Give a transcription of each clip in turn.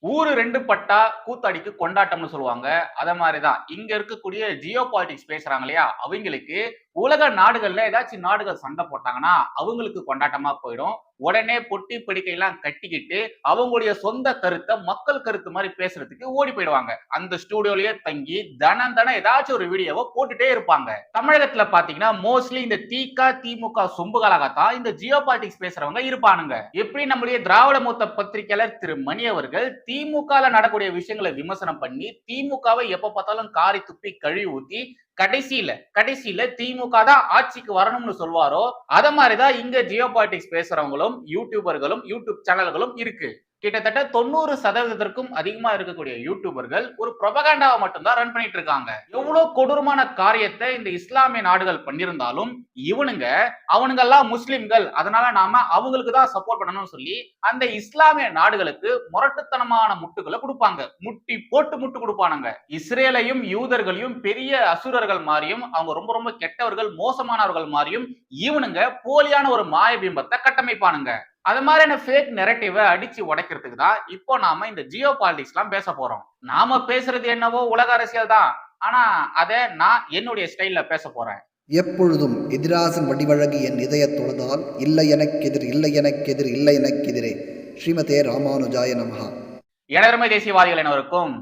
ஊரு ரெண்டு பட்டா கூத்தாடிக்கு கொண்டாட்டம்னு சொல்லுவாங்க. அத மாதிரிதான். இங்க இருக்கக்கூடிய ஜியோ பாலிட்டிக்ஸ் பேசுறாங்க இல்லையா? அவங்களுக்கு உலக நாடுகள்ல ஏதாச்சும் நாடுகள் சண்டை போட்டாங்கன்னா அவங்களுக்கு கொண்டாட்டமா போயிடும். உடனே பொட்டி பிடிக்கையெல்லாம் கட்டிக்கிட்டு அவங்களுடைய சொந்த கருத்தை மக்கள் கருத்து மாதிரி பேசுறதுக்கு ஓடி போயிடுவாங்க. அந்த ஸ்டூடியோலயே தங்கி தனம் தனம் ஏதாச்சும் ஒரு வீடியோவை போட்டுட்டே இருப்பாங்க. தமிழகத்துல பாத்தீங்கன்னா மோஸ்ட்லி இந்த திக திமுக சொம்புகளாகத்தான் இந்த ஜியோ பாலிடிக்ஸ் பேசுறவங்க இருப்பானுங்க. எப்படி நம்முடைய திராவிட மூத்த பத்திரிகையாளர் திரு மணி அவர்கள் திமுக நடக்கக்கூடிய விஷயங்களை விமர்சனம் பண்ணி திமுகவை எப்ப பார்த்தாலும் காரி துப்பி கழுவி ஊத்தி கடைசியில கடைசியில திமுக தான் ஆட்சிக்கு வரணும்னு சொல்வாரோ அத மாதிரிதான் இங்க ஜியோ பாலிட்டிக்ஸ் பேசுறவங்களும் யூடியூபர்களும் யூடியூப் சேனல்களும் இருக்கு. கிட்டத்தட்ட தொண்ணூறு சதவீதத்திற்கும் அதிகமா இருக்கக்கூடிய யூடியூபர்கள் ஒரு ப்ரொபகாண்டாவை மட்டும்தான் ரன் பண்ணிட்டு இருக்காங்க எவ்வளவு கொடூரமான காரியத்தை இந்த இஸ்லாமிய நாடுகள் பண்ணியிருந்தாலும் இவனுங்க அவனுங்கெல்லாம் முஸ்லிம்கள் அதனால நாம அவங்களுக்கு தான் சப்போர்ட் பண்ணணும்னு சொல்லி அந்த இஸ்லாமிய நாடுகளுக்கு முரட்டுத்தனமான முட்டுகளை கொடுப்பாங்க. முட்டி போட்டு முட்டு கொடுப்பானுங்க. இஸ்ரேலையும் யூதர்களையும் பெரிய அசுரர்கள் மாதிரியும் அவங்க ரொம்ப ரொம்ப கெட்டவர்கள் மோசமானவர்கள் மாதிரியும் இவனுங்க போலியான ஒரு மாயபிம்பத்தை கட்டமைப்பானுங்க. அது மாதிரியான ஃபேக் நெரட்டிவை அடிச்சு உடைக்கிறதுக்கு தான் இப்போ நாம இந்த ஜியோ பாலிடிக்ஸ் எல்லாம் பேச போறோம். நாம பேசுறது என்னவோ உலக அரசியல் தான். ஆனா அதை நான் என்னுடைய ஸ்டைல்ல பேச போறேன். எப்பொழுதும் எதிராசன் வடிவழகு என் இதயத் தொழுதால் இல்லை எனக்கெதிர் இல்லை எனக்கெதிர் இல்லை எனக்கெதிரே ஸ்ரீமதே ராமானுஜாய நமஹா. எனதருமை தேசியவாதிகள் அனைவருக்கும்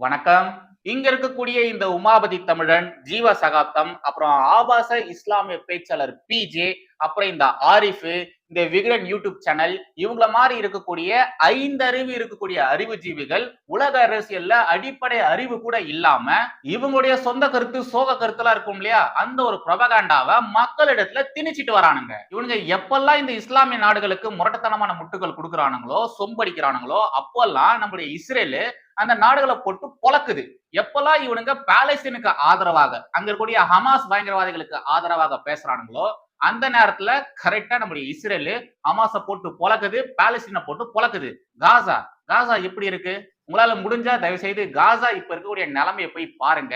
வணக்கம். இங்க இருக்கக்கூடிய இந்த உமாபதி தமிழன் ஜீவ சகாப்தம் அப்புறம் ஆபாச இஸ்லாமிய பேச்சாளர் பிஜே அப்புறம் இந்த ஆரிஃபு இந்த விகடன் யூடியூப் சேனல் இவங்கள மாதிரி இருக்கக்கூடிய ஐந்தறிவு இருக்கக்கூடிய அறிவுஜீவிகள் உலக அரசியல்ல அடிப்படை அறிவு கூட இல்லாம இவங்களுடைய சொந்த கருத்து சோக கருத்துலாம் இருக்கும் இல்லையா? அந்த ஒரு பிரபகாண்டாவை மக்களிடத்துல திணிச்சிட்டு வரானுங்க. இவனுங்க எப்பெல்லாம் இந்த இஸ்லாமிய நாடுகளுக்கு முரட்டத்தனமான முட்டுகள் கொடுக்குறானுங்களோ சொம்படிக்கிறானுங்களோ அப்பெல்லாம் நம்முடைய இஸ்ரேலு அந்த நாடுகளை போட்டு பொழக்குது. எப்பெல்லாம் இவனுங்க பாலஸ்தீனுக்கு ஆதரவாக அங்க இருக்கக்கூடிய ஹமாஸ் பயங்கரவாதிகளுக்கு ஆதரவாக பேசுறானுங்களோ அந்த நேரத்துல கரெக்டா நம்முடைய இஸ்ரேலு ஹமாஸை போட்டு பொழக்குது பாலஸ்தீனை போட்டு பொளக்குது காசா காசா எப்படி இருக்கு? உங்களால முடிஞ்சா தயவு செய்து காசா இப்ப இருக்கக்கூடிய நிலைமையை போய் பாருங்க.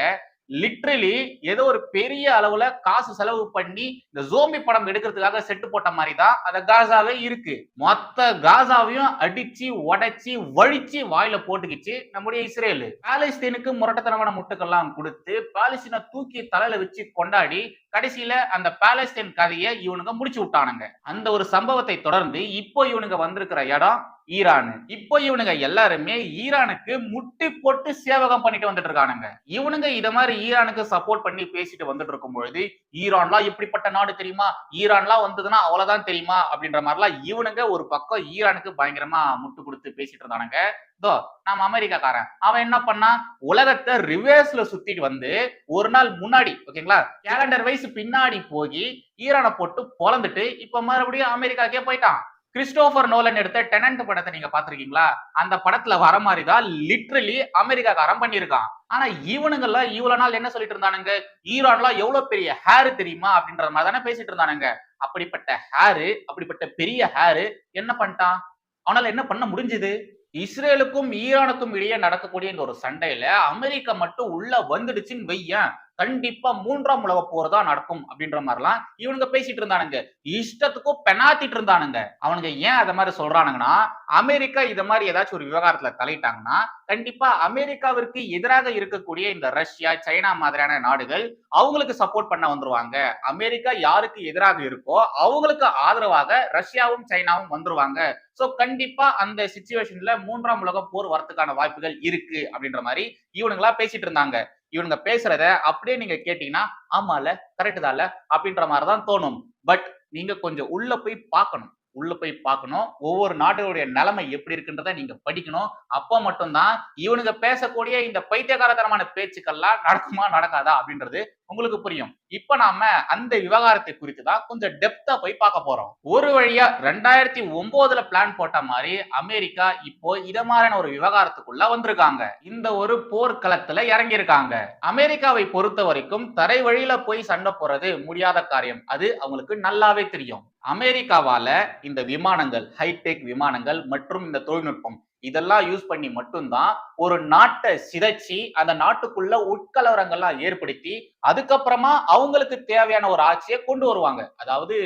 லிட்ரலி ஏதோ ஒரு பெரிய அளவுல காசு செலவு பண்ணி இந்த ஜோம்பி படம் எடுக்கிறதுக்காக செட்டு போட்ட மாதிரி தான் அந்த காசாவே இருக்கு. மொத்த காசாவையும் அடிச்சு உடைச்சி வழிச்சு வாயில போட்டுக்கிச்சு நம்முடைய இஸ்ரேலு. பாலஸ்தீனுக்கு முரட்டத்தனமான முட்டுக்கெல்லாம் கொடுத்து பாலஸ்தீனை தூக்கி தலையில வச்சு கொண்டாடி கடைசியில அந்த பாலஸ்தீன் கதையை இவனுங்க முடிச்சு விட்டானுங்க. அந்த ஒரு சம்பவத்தை தொடர்ந்து இப்போ இவனுங்க வந்திருக்கிற இடம் ஈரான். இப்போ இவனுங்க எல்லாருமே ஈரானுக்கு முட்டி போட்டு சேவகம் பண்ணிட்டு வந்துட்டு இருக்கானுங்க. இவனுங்க இத மாதிரி ஈரானுக்கு சப்போர்ட் பண்ணி பேசிட்டு வந்துட்டு இருக்கும் பொழுது ஈரான்லாம் இப்படிப்பட்ட நாடு தெரியுமா? ஈரான்லாம் வந்ததுன்னா அவ்வளவுதான் தெரியுமா? அப்படின்ற மாதிரிலாம் இவனுங்க ஒரு பக்கம் ஈரானுக்கு பயங்கரமா முட்டு கொடுத்து பேசிட்டு இருந்தானுங்க. இதோ நம்ம அமெரிக்காக்காரன். அவன் என்ன பண்ணா உலகத்தை ரிவர்ஸ்ல சுத்திட்டு வந்து ஒரு நாள் முன்னாடி ஓகேங்களா? கேலண்டர் வைஸ் பின்னாடி போய் ஈரானை போட்டு பொழந்துட்டு இப்ப மறுபடியும் அமெரிக்காக்கே போயிட்டான். கிறிஸ்டோபர் நோலன் எடுத்த டெனன்ட் படத்தை நீங்க பாத்திருக்கீங்களா அந்த படத்துல வர மாதிரி தான் லிட்ரலி அமெரிக்காக்காரன் பண்ணியிருக்கான். ஆனா இவனுங்கெல்லாம் இவ்வளவு நாள் என்ன சொல்லிட்டு இருந்தானுங்க? ஈரான்லாம் எவ்வளவு பெரிய ஹேர் தெரியுமா? அப்படின்ற மாதிரி தானே பேசிட்டு இருந்தானுங்க. அப்படிப்பட்ட ஹேரு அப்படிப்பட்ட பெரிய ஹேரு என்ன பண்ணிட்டான்? அவனால என்ன பண்ண முடிஞ்சது? இஸ்ரேலுக்கும் ஈரானுக்கும் இடையே நடக்கக்கூடிய இந்த ஒரு சண்டையில அமெரிக்கா மட்டும் உள்ள வந்துடுச்சுன்னு வையன். கண்டிப்பா மூன்றாம் உலக போர் தான் நடக்கும் அப்படின்ற மாதிரிலாம் இவனுங்க பேசிட்டு இருந்தானுங்க. இஷ்டத்துக்கும் பெனாத்திட்டு இருந்தானுங்க. அவனுங்க ஏன் அதை மாதிரி சொல்றானுங்கன்னா அமெரிக்கா இதை மாதிரி ஏதாச்சும் ஒரு விவகாரத்துல தலையிட்டாங்கன்னா கண்டிப்பா அமெரிக்காவிற்கு எதிராக இருக்கக்கூடிய இந்த ரஷ்யா சைனா மாதிரியான நாடுகள் அவங்களுக்கு சப்போர்ட் பண்ண வந்துருவாங்க. அமெரிக்கா யாருக்கு எதிராக இருக்கோ அவங்களுக்கு ஆதரவாக ரஷ்யாவும் சைனாவும் வந்துருவாங்க. சோ கண்டிப்பா அந்த சுச்சுவேஷன்ல மூன்றாம் உலக போர் வரத்துக்கான வாய்ப்புகள் இருக்கு அப்படின்ற மாதிரி இவனுங்களா பேசிட்டு இருந்தாங்க. இவனுங்க பேசுறத அப்படியே நீங்க கேட்டீங்கன்னா ஆமால கரெக்ட் தான்ல அப்படின்ற மாதிரி தான் தோணும். பட் நீங்க கொஞ்சம் உள்ள போய் பார்க்கணும். உள்ள போய் பார்க்கணும். ஒவ்வொரு நாடுகளுடைய நிலைமை எப்படி இருக்குன்றத நீங்க படிக்கணும். அப்போ மட்டும்தான் இவனுங்க பேசக்கூடிய இந்த பைத்தியகாரத்தனமான பேச்சுக்கள்லாம் நடக்குமா நடக்காதா அப்படின்றது உங்களுக்கு புரியும். இப்ப நாம அந்த விவகாரத்தை குறித்து தான் கொஞ்சம் டெப்தா போய் பார்க்க போறோம். ஒரு வழியா ரெண்டாயிரத்தி ஒன்பதுல பிளான் போட்ட மாதிரி அமெரிக்கா இப்போ இத மாதிரியான ஒரு விவகாரத்துக்குள்ள வந்திருக்காங்க. இந்த ஒரு போர்க்களத்துல இறங்கியிருக்காங்க. அமெரிக்காவை பொறுத்த வரைக்கும் தரை வழியில போய் சண்டை போறது முடியாத காரியம். அது அவங்களுக்கு நல்லாவே தெரியும். அமெரிக்காவால இந்த விமானங்கள் ஹைடெக் விமானங்கள் மற்றும் இந்த தொழில்நுட்பம் இதெல்லாம் யூஸ் பண்ணி மட்டும்தான் ஒரு நாட்டை சிதைச்சி அந்த நாட்டுக்குள்ள உட்கலவரங்கள்லாம் ஏற்படுத்தி அதுக்கப்புறமா அவங்களுக்கு தேவையான ஒரு ஆட்சியை கொண்டு வருவாங்க. அதாவது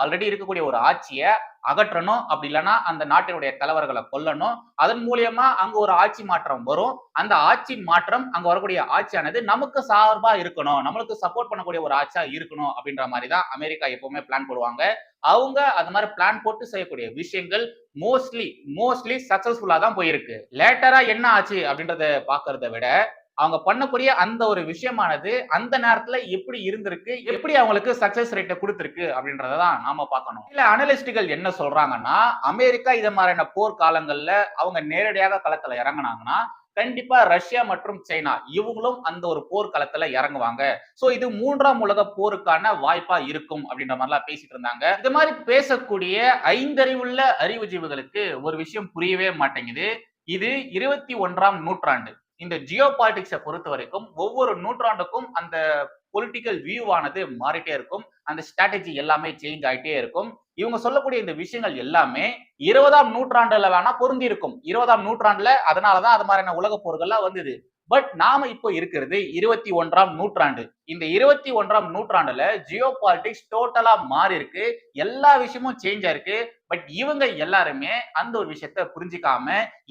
ஆல்ரெடி இருக்கக்கூடிய ஒரு ஆட்சியை அகற்றணும். அப்படி இல்லைன்னா அந்த நாட்டினுடைய தலைவர்களை கொல்லணும். அதன் மூலியமா அங்க ஒரு ஆட்சி மாற்றம் வரும். அந்த ஆட்சி மாற்றம் அங்க வரக்கூடிய ஆட்சியானது நமக்கு சார்பா இருக்கணும். நம்மளுக்கு சப்போர்ட் பண்ணக்கூடிய ஒரு ஆட்சியா இருக்கணும் அப்படின்ற மாதிரி தான் அமெரிக்கா எப்பவுமே பிளான் போடுவாங்க. அவங்க அது மாதிரி பிளான் போட்டு செய்யக்கூடிய விஷயங்கள் மோஸ்ட்லி மோஸ்ட்லி சக்சஸ்ஃபுல்லா தான் போயிருக்கு. லேட்டரா என்ன ஆச்சு அப்படின்றத பாக்குறத விட அவங்க பண்ணக்கூடிய அந்த ஒரு விஷயமானது அந்த நேரத்துல எப்படி இருந்திருக்கு எப்படி அவங்களுக்கு சக்சஸ் ரேட்டை கொடுத்துருக்கு அப்படின்றத தான் நாம பார்க்கணும். இல்ல அனலிஸ்டுகள் என்ன சொல்றாங்கன்னா அமெரிக்கா இதை மாதிரியான போர் காலங்கள்ல அவங்க நேரடியாக களத்துல இறங்குனாங்கன்னா கண்டிப்பா ரஷ்யா மற்றும் சைனா இவங்களும் அந்த ஒரு போர்க்களத்துல இறங்குவாங்க. சோ இது மூன்றாம் உலக போருக்கான வாய்ப்பா இருக்கும் அப்படின்ற மாதிரிலாம் பேசிட்டு இருந்தாங்க. இது மாதிரி பேசக்கூடிய ஐந்தறிவுள்ள அறிவுஜீவிகளுக்கு ஒரு விஷயம் புரியவே மாட்டேங்குது. இது இருபத்தி ஒன்றாம் நூற்றாண்டு. இந்த ஜியோ பாலிடிக்ஸை பொறுத்த வரைக்கும் ஒவ்வொரு நூற்றாண்டுக்கும் அந்த பொலிட்டிக்கல் வியூவானது மாறிட்டே இருக்கும். அந்த ஸ்ட்ராட்டஜி எல்லாமே சேஞ்ச் ஆகிட்டே இருக்கும். இவங்க சொல்லக்கூடிய இந்த விஷயங்கள் எல்லாமே இருபதாம் நூற்றாண்டுல வேணா பொருந்தி இருக்கும். இருபதாம் நூற்றாண்டுல அதனாலதான் அது மாதிரியான உலக போர்கள்லாம் வந்தது. பட் நாம இப்போ இருக்கிறது இருபத்தி ஒன்றாம் நூற்றாண்டு. இந்த இருபத்தி ஒன்றாம் நூற்றாண்டுல ஜியோ பாலிட்டிக்ஸ் டோட்டலா மாறி இருக்கு. எல்லா விஷயமும் சேஞ்ச் ஆயிருக்கு. பட் இவங்க எல்லாருமே அந்த ஒரு விஷயத்த புரிஞ்சுக்காம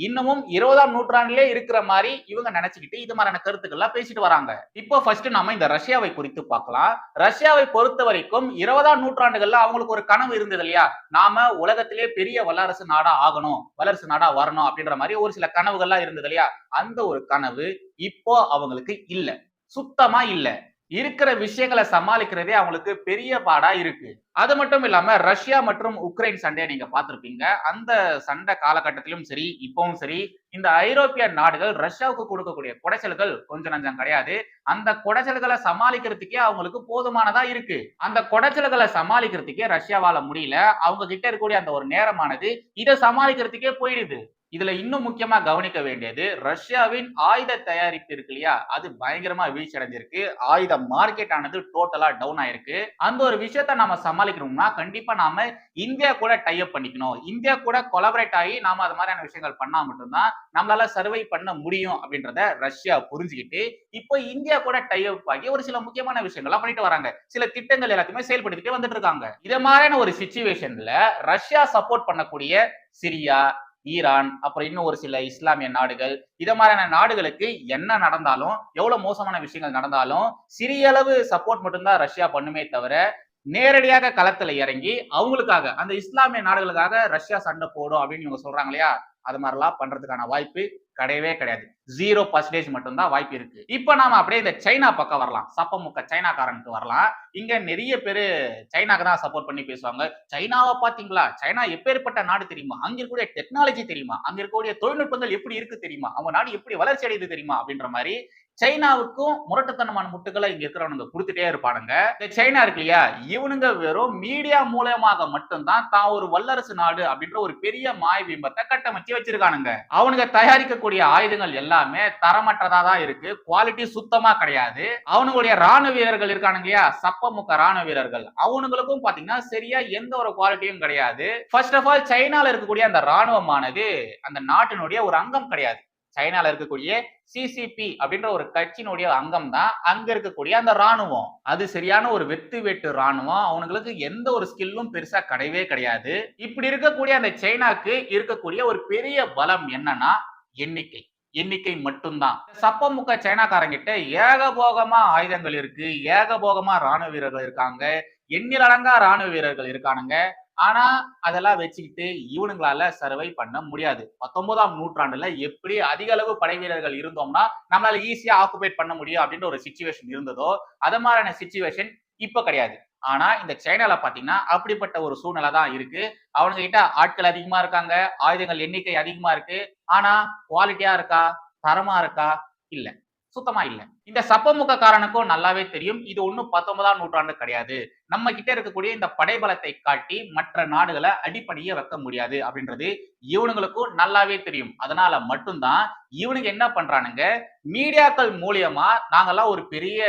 இன்னமும் இருபதாம் நூற்றாண்டிலே இருக்கிற மாதிரி இவங்க நினைச்சுக்கிட்டு இது மாதிரியான கருத்துக்கள்லாம் பேசிட்டு வராங்க. இப்போ ஃபர்ஸ்ட் நாம இந்த ரஷ்யாவை குறித்து பார்க்கலாம். ரஷ்யாவை பொறுத்த வரைக்கும் இருபதாம் நூற்றாண்டுகள்ல அவங்களுக்கு ஒரு கனவு இருந்தது இல்லையா? நாம உலகத்திலே பெரிய வல்லரசு நாடா ஆகணும் வல்லரசு நாடா வரணும் அப்படின்ற மாதிரி ஒரு சில கனவுகள்லாம் இருந்தது இல்லையா? அந்த ஒரு கனவு இப்போ அவங்களுக்கு இல்லை. சுத்தமா இல்லை. இருக்கிற விஷயங்களை சமாளிக்கிறதே அவங்களுக்கு பெரிய பாடா இருக்கு. அது மட்டும் இல்லாம ரஷ்யா மற்றும் உக்ரைன் சண்டையை நீங்க பார்த்துருப்பீங்க. அந்த சண்டை காலகட்டத்திலும் சரி இப்பவும் சரி இந்த ஐரோப்பிய நாடுகள் ரஷ்யாவுக்கு கொடுக்கக்கூடிய குடைச்சல்கள் கொஞ்சம் நஞ்சம் கிடையாது. அந்த குடைச்சல்களை சமாளிக்கிறதுக்கே அவங்களுக்கு போதுமானதா இருக்கு. அந்த குடைச்சல்களை சமாளிக்கிறதுக்கே ரஷ்யாவால முடியல. அவங்க கிட்ட இருக்கக்கூடிய அந்த ஒரு நேரமானது இதை சமாளிக்கிறதுக்கே போயிடுது. இதுல இன்னும் முக்கியமா கவனிக்க வேண்டியது ரஷ்யாவின் ஆயுத தயாரிப்பு இருக்கு இல்லையா? அது பயங்கரமா வீழ்ச்சி அடைஞ்சிருக்கு. ஆயுத மார்க்கெட் ஆனது டோட்டலா டவுன் ஆயிருக்கு. அந்த ஒரு விஷயத்த நாம சமாளிக்கணும்னா கண்டிப்பா நாம இந்தியா கூட டைப் பண்ணிக்கணும். இந்தியா கூட கொலபரேட் ஆகி நாம அது மாதிரியான விஷயங்கள் பண்ணா மட்டும்தான் நம்மளால சர்வை பண்ண முடியும் அப்படின்றத ரஷ்யா புரிஞ்சுக்கிட்டு இப்போ இந்தியா கூட டைப் ஆகி ஒரு சில முக்கியமான விஷயங்கள்லாம் பண்ணிட்டு வராங்க. சில திட்டங்கள் எல்லாத்தையுமே செயல்படுத்திட்டு வந்துட்டு இருக்காங்க. இதே மாதிரியான ஒரு சுச்சுவேஷன்ல ரஷ்யா சப்போர்ட் பண்ணக்கூடிய சிரியா ஈரான் அப்புறம் இன்னும் ஒரு சில இஸ்லாமிய நாடுகள். இத மாதிரியான நாடுகளுக்கு என்ன நடந்தாலும் எவ்வளவு மோசமான விஷயங்கள் நடந்தாலும் சிறிய அளவு சப்போர்ட் மட்டும்தான் ரஷ்யா பண்ணுமே தவிர நேரடியாக களத்துல இறங்கி அவங்களுக்காக அந்த இஸ்லாமிய நாடுகளுக்காக ரஷ்யா சண்டை போடும் அப்படின்னு இவங்க சொல்றாங்க இல்லையா? அது மாதிரிலாம் பண்றதுக்கான வாய்ப்பு கிடையவே கிடையாது. ஜீரோ பர்சன்டேஜ் மட்டும்தான் வாய்ப்பு இருக்கு. இப்ப நாம அப்படியே இந்த சைனா பக்கம் வரலாம். சப்பமுக்க சைனாக்காரனுக்கு வரலாம். இங்க நிறைய பேரு சைனாக்கு தான் சப்போர்ட் பண்ணி பேசுவாங்க. சைனாவை பாத்தீங்களா சைனா எப்பேற்பட்ட நாடு தெரியுமா? அங்க இருக்கக்கூடிய டெக்னாலஜி தெரியுமா? அங்க இருக்கக்கூடிய தொழில்நுட்பங்கள் எப்படி இருக்கு தெரியுமா? அவங்க நாடு எப்படி வளர்ச்சி அடையுது தெரியுமா? அப்படின்ற மாதிரி சைனாவுக்கும் முரட்டுத்தனமான முட்டுகளை இங்க இருக்கிறவனுங்க கொடுத்துட்டே இருப்பானுங்க. இந்த சைனா இருக்கு இல்லையா? இவனுங்க வெறும் மீடியா மூலயமாக மட்டும்தான் தான் ஒரு வல்லரசு நாடு அப்படின்ற ஒரு பெரிய மாய பிம்பத்தை கட்டமைச்சு வச்சிருக்கானுங்க. அவனுங்க தயாரிக்கக்கூடிய ஆயுதங்கள் எல்லாமே தரமற்றதா தான் இருக்கு. குவாலிட்டி சுத்தமா கிடையாது. அவனுங்களுடைய ராணுவ வீரர்கள் இருக்கானுங்க இல்லையா? சப்பமுக்க ராணுவ வீரர்கள். அவனுங்களுக்கும் பாத்தீங்கன்னா சரியா எந்த ஒரு குவாலிட்டியும் கிடையாது. ஃபர்ஸ்ட் ஆஃப் ஆல் சைனால இருக்கக்கூடிய அந்த ராணுவமானது அந்த நாட்டினுடைய ஒரு அங்கம் கிடையாது. சைனால இருக்கக்கூடிய சிசிபி அப்படின்ற ஒரு கட்சியினுடைய அங்கம் தான் அங்க இருக்கக்கூடிய அந்த ராணுவம். அது சரியான ஒரு வெத்து வெட்டு ராணுவம். அவனுங்களுக்கு எந்த ஒரு ஸ்கில்லும் பெருசா கிடையவே கிடையாது. இப்படி இருக்கக்கூடிய அந்த சைனாக்கு இருக்கக்கூடிய ஒரு பெரிய பலம் என்னன்னா எண்ணிக்கை. எண்ணிக்கை மட்டும்தான். சப்பமுக்க சைனாக்காரங்கிட்ட ஏகபோகமா ஆயுதங்கள் இருக்கு ஏகபோகமா ராணுவ வீரர்கள் இருக்காங்க எண்ணிலடங்கா ராணுவ வீரர்கள் இருக்கானுங்க. ஆனா அதெல்லாம் வச்சுக்கிட்டு இவனுங்களால சர்வை பண்ண முடியாது. பத்தொன்பதாம் நூற்றாண்டுல எப்படி அதிக அளவு படை வீரர்கள் இருந்தோம்னா நம்மளால ஈஸியா ஆக்குபேட் பண்ண முடியும் அப்படின்ற ஒரு சுச்சுவேஷன் இருந்ததோ அது மாதிரியான சுச்சுவேஷன் இப்ப கிடையாது. ஆனா இந்த சைனால பாத்தீங்கன்னா அப்படிப்பட்ட ஒரு சூழ்நிலை தான் இருக்கு. அவனுங்க கிட்ட ஆட்கள் அதிகமா இருக்காங்க ஆயுதங்கள் எண்ணிக்கை அதிகமா இருக்கு. ஆனா குவாலிட்டியா இருக்கா? தரமா இருக்கா? இல்ல. சுத்தமா இல்ல. இந்த சப்பமுகக்காரனுக்கும் நல்லாவே தெரியும். இது ஒன்றும் பத்தொன்பதாம் நூற்றாண்டு கிடையாது. நம்ம கிட்ட இருக்கக்கூடிய இந்த படைபலத்தை காட்டி மற்ற நாடுகளை அடிப்படையே வைக்க முடியாது அப்படின்றது இவனுங்களுக்கும் நல்லாவே தெரியும். அதனால மட்டும்தான் இவனுங்க என்ன பண்றானுங்க? மீடியாக்கள் மூலியமா நாங்கெல்லாம் ஒரு பெரிய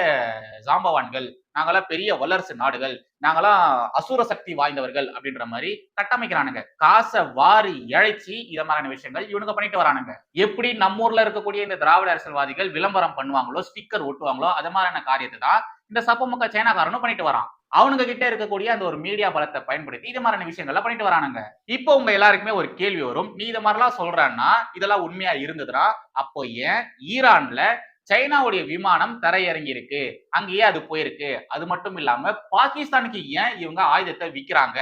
ஜாம்பவான்கள் நாங்களாம் பெரிய வல்லரசு நாடுகள். நாங்களாம் அசுர சக்தி வாய்ந்தவர்கள் அப்படின்ற மாதிரி கட்டமைக்கிறானுங்க. காசை வாரி இழைச்சி இத மாதிரியான விஷயங்கள் இவனுங்க பண்ணிட்டு வரானுங்க. எப்படி நம்ம ஊர்ல இருக்கக்கூடிய இந்த திராவிட அரசியல்வாதிகள் விளம்பரம் பண்ணுவாங்களோ ஸ்டிக்கர் ஒட்டுவாங்களோ அது மாதிரியான காரியத்தை தான் இந்த சப்பமுக சைனாக்காரனும் பண்ணிட்டு வரான். அவனுங்க கிட்ட இருக்கக்கூடிய அந்த ஒரு மீடியா பலத்தை பயன்படுத்தி இது மாதிரியான விஷயங்கள்லாம் பண்ணிட்டு வரானுங்க. இப்போ உங்க எல்லாருக்குமே ஒரு கேள்வி வரும். நீ இது மாதிரிலாம் சொல்றான்னா இதெல்லாம் உண்மையா இருந்ததுடா? அப்போ ஏன் ஈரான்ல சைனாவுடைய விமானம் தரையிறங்கி இருக்கு அங்கேயே அது போயிருக்கு. அது மட்டும் இல்லாம பாகிஸ்தானுக்கு ஏன் இவங்க ஆயுதத்தை விற்கிறாங்க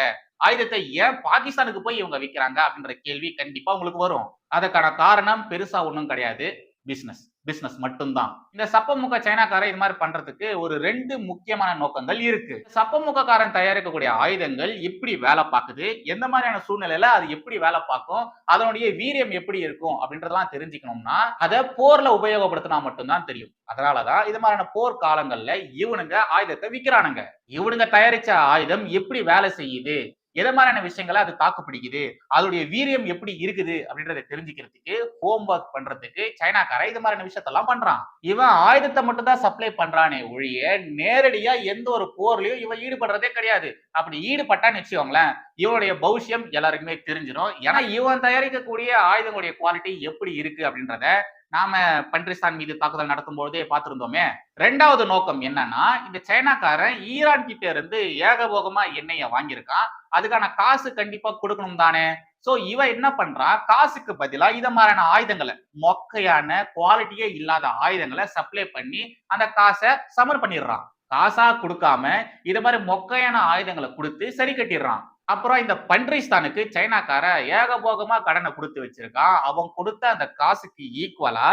ஆயுதத்தை ஏன் பாகிஸ்தானுக்கு போய் இவங்க விற்கிறாங்க அப்படின்ற கேள்வி கண்டிப்பா உங்களுக்கு வரும். அதற்கான காரணம் பெருசா ஒன்றும் கிடையாது. பிசினஸ் பிசினஸ் மட்டும்தான். இந்த சப்பமுக சைனாக்காரன் இது மாதிரி பண்றதுக்கு ஒரு ரெண்டு முக்கியமான நோக்கங்கள் இருக்கு. சப்பமுகக்காரன் தயாரிக்கக்கூடிய ஆயுதங்கள் எப்படி வேலை பார்க்குது? எந்த மாதிரியான சூழ்நிலையில அது எப்படி வேலை பார்க்கும்? அதனுடைய வீரியம் எப்படி இருக்கும்? அப்படின்றதெல்லாம் தெரிஞ்சுக்கணும்னா அதை போர்ல உபயோகப்படுத்தினா மட்டும்தான் தெரியும். அதனாலதான் இது மாதிரியான போர் காலங்கள்ல இவனுங்க ஆயுதத்தை விற்கிறானுங்க இவனுங்க தயாரிச்ச ஆயுதம் எப்படி வேலை செய்யுது? எதை மாதிரியான விஷயங்களை அது தாக்கு பிடிக்குது அதோடைய வீரியம் எப்படி இருக்குது? அப்படின்றத தெரிஞ்சுக்கிறதுக்கு ஹோம்ஒர்க் பண்றதுக்கு சைனாக்காரன் இது மாதிரியான விஷயத்தெல்லாம் பண்றான். இவன் ஆயுதத்தை மட்டும் தான் சப்ளை பண்றானே ஒழிய நேரடியா எந்த ஒரு போர்லயும் இவன் ஈடுபடுறதே கிடையாது. அப்படி ஈடுபட்டான்னு வச்சுக்கோங்களேன் இவனுடைய பௌஷ்யம் எல்லாருக்குமே தெரிஞ்சிடும் ஏன்னா இவன் தயாரிக்கக்கூடிய ஆயுதங்களுடைய குவாலிட்டி எப்படி இருக்கு அப்படின்றத நாம பன்றிஸ்தான் மீது தாக்குதல் நடத்தும் பொழுதே பார்த்திருந்தோமே ரெண்டாவது நோக்கம் என்னன்னா இந்த சைனாக்காரன் ஈரான் கிட்ட இருந்து ஏகபோகமா எண்ணெயை வாங்கியிருக்கான். அதுக்கான காசு கண்டிப்பா கொடுக்கணும் தானே. சோ இவன் என்ன பண்றான்? காசுக்கு பதிலா இத மாதிரியான ஆயுதங்களை மொக்கையான குவாலிட்டியே இல்லாத ஆயுதங்களை சப்ளை பண்ணி அந்த காசை சமர் பண்ணிடுறான். காசா கொடுக்காம இது மாதிரி மொக்கையான ஆயுதங்களை கொடுத்து சரி கட்டிடுறான். அப்புறம் இந்த பன்றிஸ்தானுக்கு சைனாக்கார ஏகபோகமா கடனை கொடுத்து வச்சிருக்கான். அவன் கொடுத்த அந்த காசுக்கு ஈக்குவலா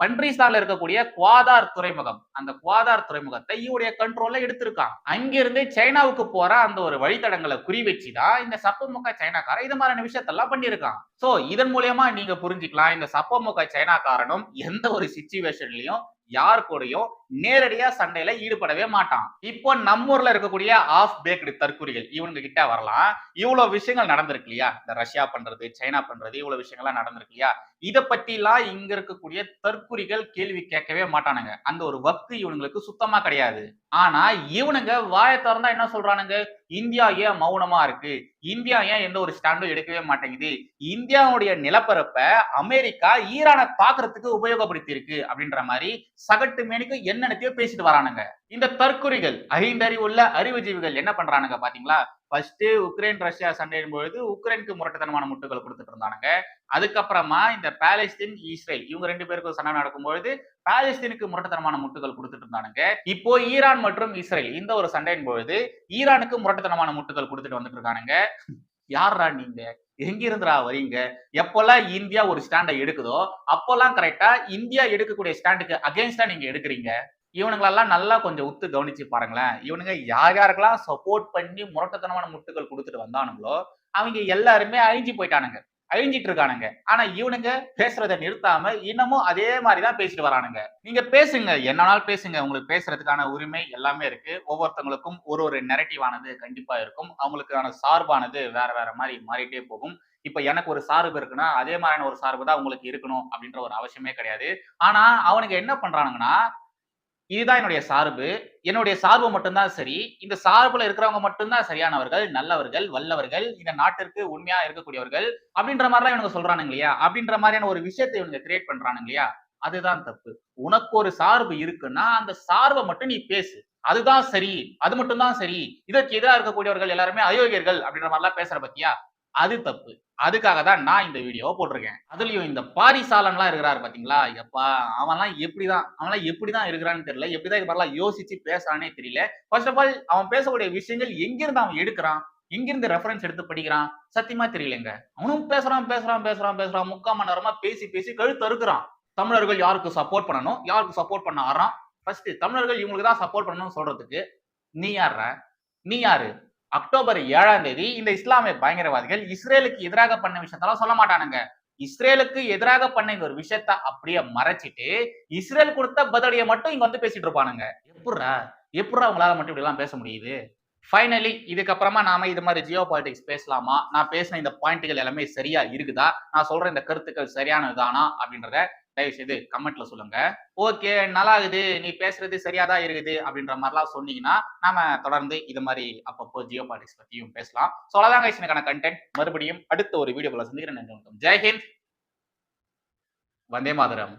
பன்றிஸ்தான்ல இருக்கக்கூடிய குவாதார் துறைமுகம் அந்த குவாதார் துறைமுகத்தை இவருடைய கண்ட்ரோல்ல எடுத்திருக்கான். அங்கிருந்து சைனாவுக்கு போற அந்த ஒரு வழித்தடங்களை குறி வச்சுதான் இந்த சப்பமுக சைனாக்காரன் இது மாதிரியான விஷயத்தெல்லாம் பண்ணியிருக்கான். சோ இதன் மூலியமா நீங்க புரிஞ்சுக்கலாம் இந்த சப்பமுக சைனாக்காரனும் எந்த ஒரு சுச்சுவேஷன்லயும் யார் கூடயும் நேரடியா சண்டையில ஈடுபடவே மாட்டான். இப்போ நம்ம ஊர்ல இருக்கக்கூடிய ஆஃப் பேக்டு தற்கூரிகள் இவனுங்க கிட்ட வரலாம். இவ்வளவு விஷயங்கள் நடந்திருக்கு இல்லையா? இந்த ரஷ்யா பண்றது சைனா பண்றது இவ்வளவு விஷயங்கள்லாம் நடந்திருக்கு இல்லையா? இத பத்தி எல்லாம் இங்க இருக்கக்கூடிய தற்குறிகள் கேள்வி கேட்கவே மாட்டானுங்க. அந்த ஒரு வக்கு இவனுங்களுக்கு சுத்தமா கிடையாது. ஆனா இவனுங்க வாயை திறந்தா என்ன சொல்றானுங்க? இந்தியா ஏன் மௌனமா இருக்கு? இந்தியா ஏன் எந்த ஒரு ஸ்டாண்டும் எடுக்கவே மாட்டேங்குது? இந்தியாவுடைய நிலப்பரப்ப அமெரிக்கா ஈரானை தாக்குறதுக்கு உபயோகப்படுத்தி இருக்கு அப்படின்ற மாதிரி சகட்டு மேனிக்கு என்னென்னத்தையோ பேசிட்டு வரானுங்க. இந்த தற்குறிகள் ஐந்தறிவுள்ள அறிவுஜீவிகள் என்ன பண்றானுங்க பாத்தீங்களா? ஃபர்ஸ்ட் உக்ரைன் ரஷ்யா சண்டையின் பொழுது உக்ரைனுக்கு முரட்டுத்தனமான முட்டுகள் கொடுத்துட்டு இருந்தானுங்க. அதுக்கப்புறமா இந்த பாலஸ்தீன் இஸ்ரேல் இவங்க ரெண்டு பேருக்கும் சண்டை நடக்கும்பொழுது பாலஸ்தீனுக்கு முரட்டுத்தனமான முட்டுகள் கொடுத்துட்டு இருந்தானுங்க. இப்போ ஈரான் மற்றும் இஸ்ரேல் இந்த ஒரு சண்டையின் பொழுது ஈரானுக்கு முரட்டுத்தனமான முட்டுகள் கொடுத்துட்டு வந்துட்டு இருக்கானுங்க. யார்ரா நீங்க? எங்க இருந்துடா வரீங்க? எப்பெல்லாம் இந்தியா ஒரு ஸ்டாண்டை எடுக்குதோ அப்போல்லாம் கரெக்டா இந்தியா எடுக்கக்கூடிய ஸ்டாண்டுக்கு அகேன்ஸ்டா நீங்க எடுக்கிறீங்க. இவனுங்களெல்லாம் நல்லா கொஞ்சம் உத்து கவனிச்சு பாருங்களேன். இவனுங்க யார் யாருக்கெல்லாம் சப்போர்ட் பண்ணி முரட்டத்தனமான முட்டுகள் கொடுத்துட்டு வந்தானுங்களோ அவங்க எல்லாருமே அழிஞ்சு போயிட்டானுங்க. அழிஞ்சிட்டு இருக்கானுங்க. ஆனா இவனுங்க பேசுறத நிறுத்தாம இன்னமும் அதே மாதிரிதான் பேசிட்டு வரானுங்க. நீங்க பேசுங்க. என்னனாலும் பேசுங்க. உங்களுக்கு பேசுறதுக்கான உரிமை எல்லாமே இருக்கு. ஒவ்வொருத்தவங்களுக்கும் ஒரு ஒரு நெரட்டிவ் ஆனது கண்டிப்பா இருக்கும். அவங்களுக்கான சார்பானது வேற வேற மாதிரி மாறிட்டே போகும். இப்ப எனக்கு ஒரு சார்பு இருக்குன்னா அதே மாதிரியான ஒரு சார்பு தான் உங்களுக்கு இருக்கணும் அப்படின்ற ஒரு அவசியமே கிடையாது. ஆனா அவனுங்க என்ன பண்றானுங்கன்னா இதுதான் என்னுடைய சார்பு. என்னுடைய சார்பு மட்டும்தான் சரி. இந்த சார்புல இருக்கிறவங்க மட்டும்தான் சரியானவர்கள் நல்லவர்கள் வல்லவர்கள் இந்த நாட்டிற்கு உண்மையா இருக்கக்கூடியவர்கள் அப்படின்ற மாதிரிலாம் இவனுங்க சொல்றானுங்க இல்லையா? அப்படின்ற மாதிரியான ஒரு விஷயத்தை இவங்க கிரியேட் பண்றானுங்க இல்லையா? அதுதான் தப்பு. உனக்கு ஒரு சார்பு இருக்குன்னா அந்த சார்பை மட்டும் நீ பேசு. அதுதான் சரி. அது மட்டும் தான் சரி. இதற்கு எதிராக இருக்கக்கூடியவர்கள் எல்லாருமே அயோக்கியர்கள் அப்படின்ற மாதிரிலாம் பேசுற பத்தியா? அது தப்பு. அதுக்காக தான் நான் இந்த வீடியோவை போட்டிருக்கேன். அதுலயும் இந்த பாரிசாலன்லாம் இருக்கிறாரு பாத்தீங்களா? எப்பா அவன்லாம் எப்படிதான் அவன்லாம் எப்படிதான் இருக்கிறான்னு தெரியல. எப்படிதான் இது மாதிரிலாம் யோசிச்சு பேசுறானே தெரியல. ஃபர்ஸ்ட் ஆஃப் ஆல் அவன் பேசக்கூடிய விஷயங்கள் எங்கிருந்து அவன் எடுக்கிறான்? எங்கிருந்து ரெஃபரன்ஸ் எடுத்து படிக்கிறான்? சத்தியமா தெரியலங்க. அவனும் பேசுறான் பேசுறான் பேசுறான் பேசுறான். முக்கால் மணி நேரமா பேசி பேசி கழுத்து அறுக்கிறான். தமிழர்கள் யாருக்கு சப்போர்ட் பண்ணணும்? யாருக்கு சப்போர்ட் பண்ண ஆறான்? ஃபர்ஸ்ட் தமிழர்கள் இவங்களுக்கு தான் சப்போர்ட் பண்ணணும்னு சொல்றதுக்கு நீ யார நீ யாரு? அக்டோபர் ஏழாம் தேதி இந்த இஸ்லாமிய பயங்கரவாதிகள் இஸ்ரேலுக்கு எதிராக பண்ண விஷயத்தெல்லாம் சொல்ல மாட்டானுங்க. இஸ்ரேலுக்கு எதிராக பண்ண இந்த ஒரு விஷயத்த அப்படியே மறைச்சிட்டு இஸ்ரேல் கொடுத்த பதிலடியை மட்டும் இங்க வந்து பேசிட்டு இருப்பானுங்க. எப்படா எப்படா உங்களால மட்டும் இப்படி எல்லாம் பேச முடியுது? ஃபைனலி இதுக்கப்புறமா நாம இது மாதிரி ஜியோ பாலிடிக்ஸ் பேசலாமா? நான் பேசின இந்த பாயிண்ட்டுகள் எல்லாமே சரியா இருக்குதா? நான் சொல்ற இந்த கருத்துக்கள் சரியானதுதானா? அப்படின்றத தயவு செய்து கமெண்ட்ல சொல்லுங்க. ஓகே நல்லா இருக்குது நீ பேசுறது சரியாதான் இருக்குது அப்படின்ற மாதிரிலாம் சொன்னீங்கன்னா நாம தொடர்ந்து இது மாதிரி அப்பப்போ ஜியோ பாலிடிக்ஸ் பத்தியும் பேசலாம். ஸோ அவ்வளோதான் guys. கண்டென்ட் மறுபடியும் அடுத்த ஒரு வீடியோக்குள்ள சந்திக்கிறேன். நன்றி வணக்கம். ஜெய்ஹிந்த் வந்தே மாதரம்.